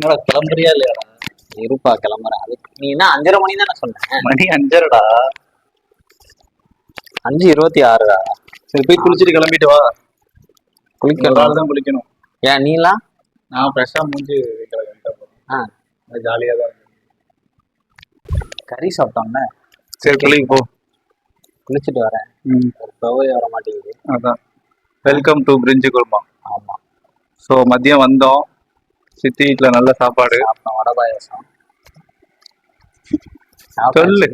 என்னடா கிளம்புறியா இல்லையாடா இருப்பா கிளம்புறேன் அது நீ என்ன அஞ்சரை மணி தானே சொன்னேன் மணி அஞ்சரைடா. அஞ்சு இருபத்தி ஆறுடா. சரி போய் குளிச்சுட்டு கிளம்பிட்டு வா. ஆள் தான் குளிக்கணும். ஏன் நீலாம்? நான் ஃப்ரெஷ்ஷாக மூஞ்சி ஆ ஜாலியாக தான். கறி சாப்பிட்டோம்ல சரி குளிக்கு போ. குளிச்சுட்டு வரேன். ம். ஒரு வர மாட்டேங்குது அதான். வெல்கம் டு பிரிஞ்சு குருமா. ஆமா. ஸோ மதியம் வந்தோம். சித்தி வீட்டில் நல்ல சாப்பாடு. வடை பாயாசம். சொல்லு.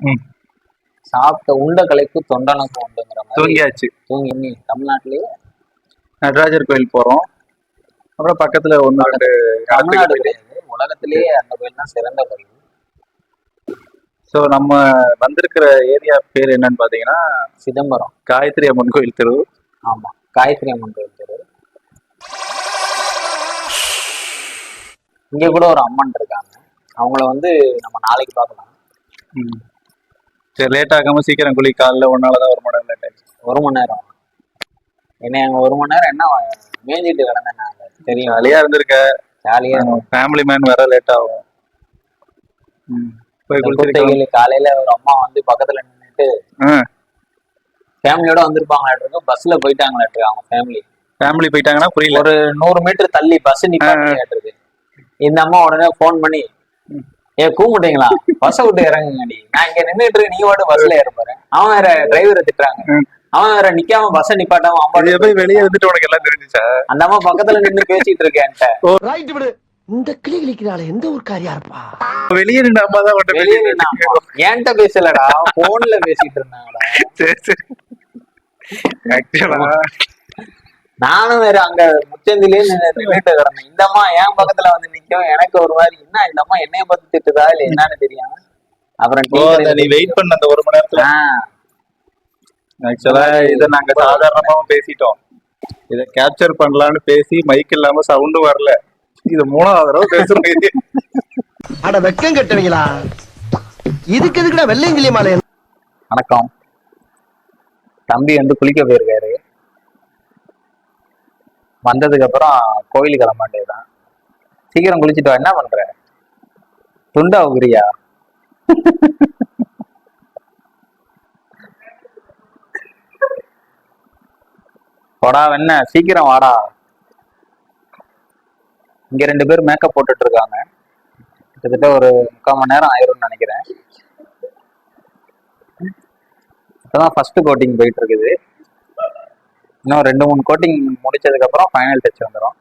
ம். சாப்பிட்ட உண்ட கலைப்பு தொண்டனுக்கு உண்டுங்கிற மாதிரி. தூங்கியாச்சு. தூங்கி நீ தமிழ்நாட்டிலேயே. நடராஜர் கோயில் போகிறோம் அப்புறம் பக்கத்தில் ஒன்று ரெண்டு தமிழ்நாடு கிடையாது. உலகத்திலேயே அந்த கோயில் தான் சிறந்த கோயில். ஸோ நம்ம வந்திருக்கிற ஏரியா பேர் என்னன்னு பார்த்தீங்கன்னா சிதம்பரம். காயத்ரி அம்மன் கோயில் தெரு. ஆமா. காயத்ரி அம்மன் கோயில். இங்க கூட ஒரு அம்மன் இருக்காங்க. அவங்கள வந்து நம்ம நாளைக்கு பார்க்கலாம். சரி லேட் ஆகாம சீக்கிரம் குளி காலைல ஒன்னால தான் ஒரு மணி நேரம் லேட் ஆயிடுச்சு. ஒரு மணி நேரம். என்ன அங்க ஒரு மணி நேரம் என்ன மேய்ஞ்சிட்டு கிடந்தேன் நாங்க தெரியும். ஜாலியா இருந்திருக்க. ஜாலியா ஃபேமிலி மேன் வேற லேட் ஆகும். போய் குளிச்சிருக்கலாம் குட்டைகள் காலையில ஒரு அம்மா வந்து பக்கத்துல நின்னுட்டு ஃபேமிலியோட வந்திருப்பாங்களாட்டு பஸ்ல போயிட்டாங்களாட்டு அவங்க ஃபேமிலி ஃபேமிலி போயிட்டாங்கன்னா புரியல. ஒரு நூறு மீட்டர் தள்ளி பஸ் நிப்பாட்டிருக்கு இந்த அம்மா உடனே ஃபோன் பண்ணி ஏ கூப்பிட்டீங்களா? பஸ்ஸை விட்டு இறங்குங்கடி. நான் இங்க நின்னுட்டு இருக்கேன், நீ வாட்டு பஸ்ல ஏற போறேன் அவன் வேற டிரைவரை திட்டுறாங்க. அவன் வேற நிக்காம பஸ்ஸை நிப்பாட்டாம அம்மா போய் வெளியே வந்துட்டு உனக்கு எல்லாம் தெரிஞ்சுச்சா? அந்த அம்மா பக்கத்துல நின்னு பேசிட்டு விடு. இந்த கிளி கிளிக்கிறாள் எந்த ஊர்க்காரியா இருப்பா? வெளியே நின்று அம்மா தான் வெளியே இருக்காங்க. என்கிட்ட பேசலடா. போன்ல பேசிட்டு இருந்தாங்கடா. சரி சரி. ஆக்சுவலா நானும் வேற அங்க முச்சந்திலே நின்னுட்டு கிடந்தேன். இந்த அம்மா என் பக்கத்துல வந்து நிக்கும். எனக்கு ஒரு மாதிரி என்ன இந்த அம்மா என்னைய பார்த்து திட்டுதா? இல்ல என்னன்னு தெரியாம? அப்புறம் நீ வெயிட் பண்ண அந்த ஒரு மணி நேரத்துல. ஆக்சுவலா இத நாங்க சாதாரணமாவும் பேசிட்டோம். இத கேப்சர் பண்ணலாம்னு பேசி மைக் இல்லாம சவுண்டும் வரல. இது மூணாவது தடவை பேசுறோம். இது. அட வெக்கம் கட்டுவீங்களா? இதுக்கு எதுக்குடா வெள்ளையங்கிலி மாலை? வணக்கம். தம்பி வந்து குளிக்க போயிருக்காரு. வந்ததுக்கு அப்புறம் கோயிலுக்கு கிளம்பாண்டேதான் சீக்கிரம் குளிச்சுட்டு வா என்ன பண்ற? துண்டா உகிரியா போடா வேண்ண சீக்கிரம் வாடா. இங்க ரெண்டு பேர் மேக்கப் போட்டுட்டு இருக்காங்க கிட்டத்தட்ட ஒரு முக்கால் மணி நேரம் ஆயிரும்னு நினைக்கிறேன். இப்பதான் ஃபர்ஸ்ட் கோட்டிங் போயிட்டு இருக்குது. இன்னும் ரெண்டு மூணு கோட்டிங் முடிச்சதுக்கு அப்புறம் ஃபைனல் டச் வந்துடும்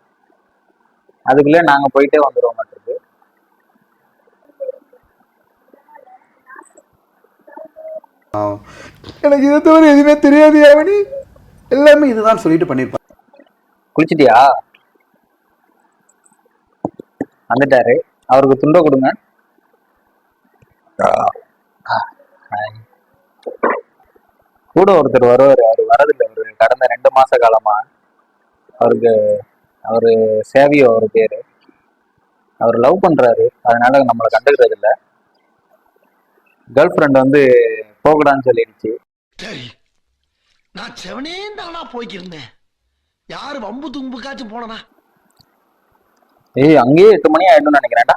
அதுக்குள்ளே நாங்க போயிட்டே வந்துடுவோம் இருக்கு எனக்கு இதை தவிர எதுவுமே தெரியாது அவனி எல்லாமே இதுதான் சொல்லிட்டு பண்ணிருப்பான் குளிச்சிட்டியா? வந்துட்டாரு. அவருக்கு துண்டை கொடுங்க. கூட ஒருத்தர் வருவாரு அவர் வரதில்லை. மாச காலமா அவருக்கு அவரு சேவியோ அவர் பேரு. அவர் லவ் பண்றாரு. அதனால நம்மளை கண்டுக்கிறது இல்ல கேர்ள் ஃப்ரெண்ட் வந்து போகடான்னு சொல்லிடுச்சு. சரி நான் செவனே தானா போய்க்கிருந்தேன். யாரு வம்பு தும்புக்காச்சும் போனனா ஏய் அங்கேயே எட்டு மணி ஆயிடும்னு நினைக்கிறேன்டா.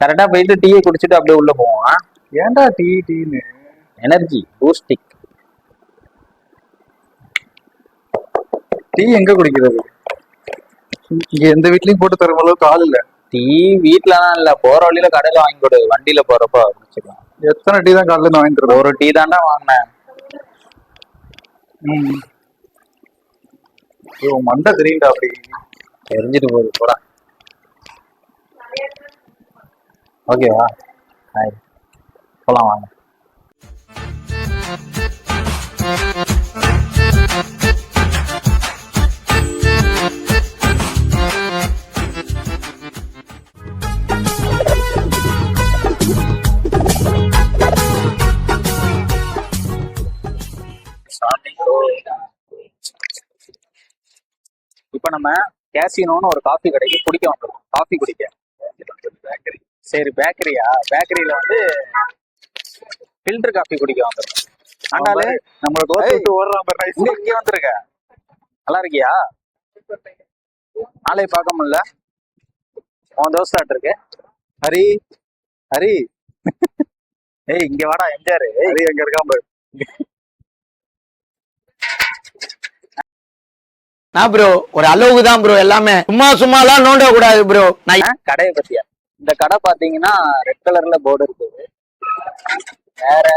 கரெக்டா போயிட்டு டீயை குடிச்சிட்டு அப்படியே உள்ள போவோம். ஏன்டா டீ டீன்னு? எனர்ஜி பூஸ்டிக் டீ எங்க குடிக்கிறது? இங்க எந்த வீட்லயும் போட்டு தரும் அளவுக்கு ஆள் இல்ல. டீ வீட்லலாம் இல்ல. போற வழியில கடையில வாங்கி கொடு. வண்டியில போறப்ப குடிச்சுக்கலாம் எத்தனை டீ தான் காலையில இருந்து வாங்கி தருவோம் ஒரு டீ தாண்டா வாங்கினேன். ம். ஐயோ, மண்டை தெரியும்டா அப்படி. தெரிஞ்சிட்டு போகுது. போடா. ஓகேவா ஹாய் போலாம் வாங்க. நம்ம கேசினோன்னு ஒரு காஃபி கடைக்கு குடிக்க வந்திருக்கோம் காஃபி குடிக்க. பேக்கரி சரி பேக்கரியா பேக்கரியில வந்து ஃபில்டர் காஃபி குடிக்க வந்திருக்கோம் ஆண்டாலே நம்மள கோத்து விட்டு ஓடுறான் பாரு nice. இங்க வந்திருக்க. நல்லா இருக்கியா? நாளை பார்க்க முடியல. உன் தோஸ்தாட் இருக்கு. ஹரி. ஹரி. ஏய் இங்க வாடா எம்ஜிஆர். ஹரி எங்க இருக்கான் நான் ப்ரோ ஒரு அளவுக்கு தான் ப்ரோ எல்லாமே சும்மா சும்மாலாம் நோண்ட கூடாது ப்ரோ நான் கடையை பத்தியா? இந்த கடை பாத்தீங்கன்னா ரெட் கலர்ல போர்டு இருக்குது. வேற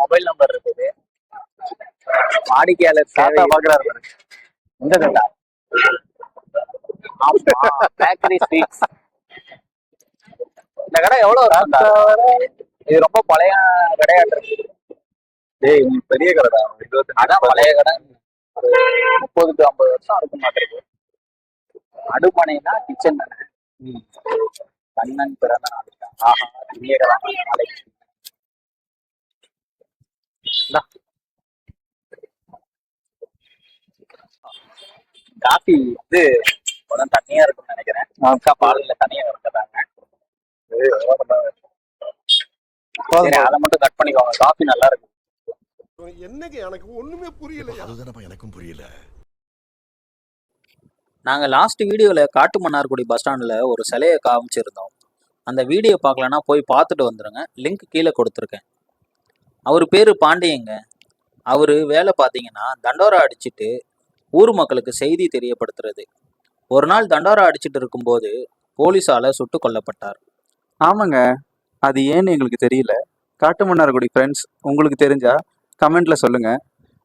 மொபைல் நம்பர் இருக்குது. வாடிக்கையாளர் தாத்தா பாக்குறாரு. இந்த கடை ஆமா பேக்கரி ஸ்வீட்ஸ் இந்த கடை எவ்வளவு இது ரொம்ப பழைய கடையாட்டு இருக்கு. டேய் பெரிய கடைடா. இருபத்தி அதான் பழைய கடை ஒரு முப்பது டு ஐம்பது வருஷம் இருக்க மாட்டிருக்கு அடுப்பணைனா கிச்சன் தானே. கண்ணன் பிறந்த நாள் ஆஹா நாளைக்கு. காஃபி வந்து கொஞ்சம் தண்ணியா இருக்கும்னு நினைக்கிறேன். அக்கா பாலில் தனியா இருக்கிறாங்க அதை மட்டும் கட் பண்ணிக்கோங்க. காஃபி நல்லா இருக்கு என்னங்க எனக்கு ஒண்ணுமே புரியல அதுதானப்பா எனக்கும் புரியல. நாங்கள் லாஸ்ட் வீடியோவில் காட்டு மன்னார்குடி பஸ் ஸ்டாண்டில் ஒரு சிலையை காமிச்சிருந்தோம். அந்த வீடியோ பார்க்கலன்னா போய் பார்த்துட்டு வந்துடுங்க லிங்க் கீழே கொடுத்துருக்கேன். அவர் பேர் பாண்டியங்க. அவர் வேலை பார்த்தீங்கன்னா தண்டோரா அடிச்சிட்டு ஊர் மக்களுக்கு செய்தி தெரியப்படுத்துறது. ஒரு நாள் தண்டோரா அடிச்சிட்டு இருக்கும்போது போலீஸால சுட்டு கொல்லப்பட்டார். ஆமாங்க. அது ஏன்னு எங்களுக்கு தெரியல. காட்டுமன்னார்குடி ஃப்ரெண்ட்ஸ் உங்களுக்கு தெரிஞ்சா கமெண்ட்ல சொல்லுங்க.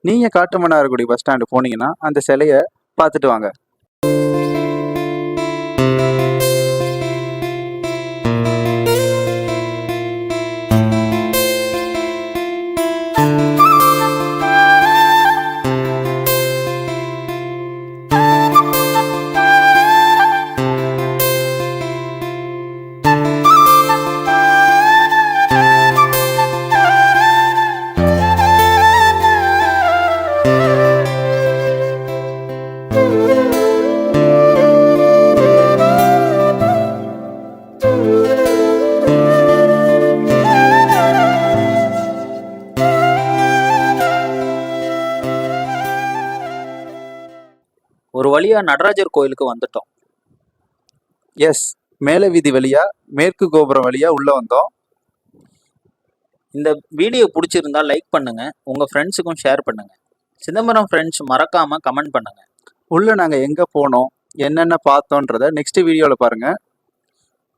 நீங்க காட்டுமன்னார்குடி பஸ் ஸ்டாண்டு போனீங்கன்னா அந்த சிலையை பார்த்துட்டு வாங்க. ஒரு வழியா நடராஜர் கோயிலுக்கு வந்துட்டோம். எஸ் மேலே வீதி வழியா மேற்கு கோபுரம் வழியா உள்ள வந்தோம். இந்த வீடியோ பிடிச்சிருந்தா லைக் பண்ணுங்க உங்க ஃப்ரெண்ட்ஸுக்கும் ஷேர் பண்ணுங்க. சிதம்பரம் ஃப்ரெண்ட்ஸ் மறக்காம கமெண்ட் பண்ணுங்க. உள்ள நாங்க எங்க போனோம் என்னென்ன பார்த்தோன்றத நெக்ஸ்ட் வீடியோல பாருங்க.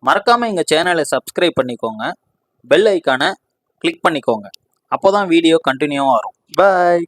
மறக்காம எங்க சேனலை சப்ஸ்கிரைப் பண்ணிக்கோங்க பெல் ஐக்கானை கிளிக் பண்ணிக்கோங்க. அப்போதான் வீடியோ கண்டினியூவாக வரும். பாய்